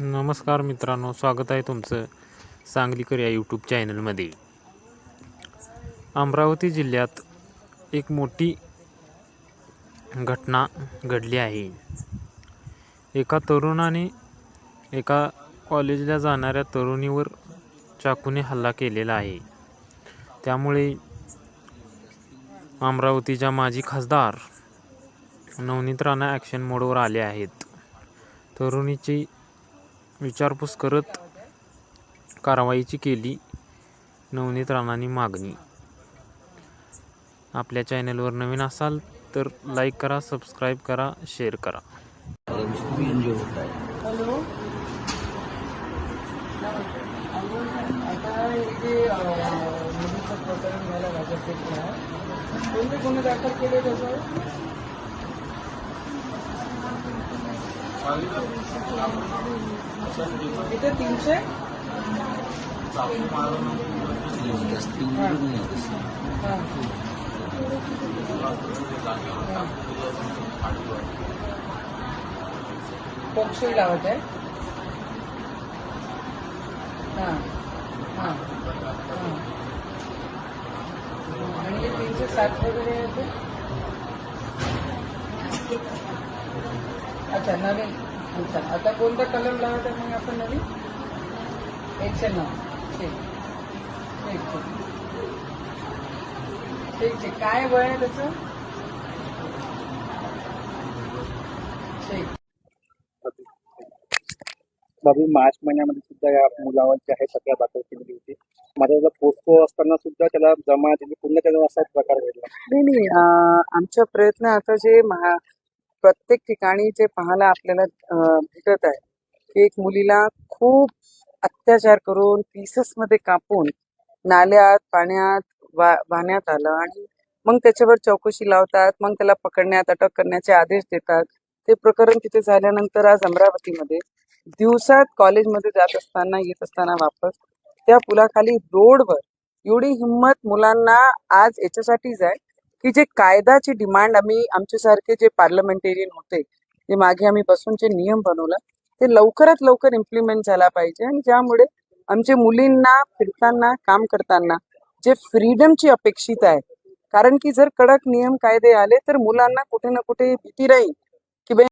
नमस्कार मित्रांनो स्वागत आहे तुमचं सांगलीकर या यूट्यूब चॅनलमध्ये अमरावती जिल्ह्यात एक मोठी घटना घडली आहे. एका तरुणाने एका कॉलेजला जाणाऱ्या तरुणीवर चाकूने हल्ला केलेला आहे. त्यामुळे अमरावतीच्या माजी खासदार नवनीत राणा ॲक्शन मोडवर आले आहेत. तरुणीची विचारपूस करत कारवाईची केली. नवनीत राणांनी मागणी. आपल्या चॅनलवर नवीन असाल तर लाईक करा सबस्क्राईब करा शेअर करा. दाखल इथे तीनशे. हां. पोक्सोही लावत आहे. हां हां हां. आणि तीनशे साठ वगैरे आहे ते? अच्छा नवीन. अच्छा आता कोणता कलर लावत आहे मग आपण नवीन? एकशे नऊ ठीक. ठीक ठीक. ठीक ठीक. काय वय आहे त्याचं? ठीक. बाबी मार्च महिन्यामध्ये सुद्धा या मुलावर जे आहे सगळ्या दाखल केलेली होती. माझा जो पोस्को असताना सुद्धा त्याला जमा दिली. पूर्ण त्याचा असाच प्रकार घडला. नाही नाही. अं, आमचा प्रयत्न आता जे महा प्रत्येक ठिकाणी जे पाहायला आपल्याला भेटत आहे की एक मुलीला खूप अत्याचार करून पीसेस मध्ये कापून नाल्यात पाण्यात वा वाहण्यात आलं आणि मग त्याच्यावर चौकशी लावतात मग त्याला पकडण्यात अटक करण्याचे आदेश देतात. ते प्रकरण तिथे झाल्यानंतर आज अमरावतीमध्ये दिवसात कॉलेजमध्ये जात असताना येत असताना वापस त्या पुलाखाली रोडवर एवढी हिंमत मुलांना आज याच्यासाठीच आहे की जे कायदाची डिमांड आम्ही आमच्यासारखे जे पार्लमेंटेरियन होते जे मागे आम्ही बसून जे नियम बनवला ते लवकरात लवकर इम्प्लिमेंट झाला पाहिजे आणि ज्यामुळे आमच्या मुलींना फिरताना काम करताना जे फ्रीडमची अपेक्षित आहे. कारण की जर कडक नियम कायदे आले तर मुलांना कुठे ना कुठे भीती राहील.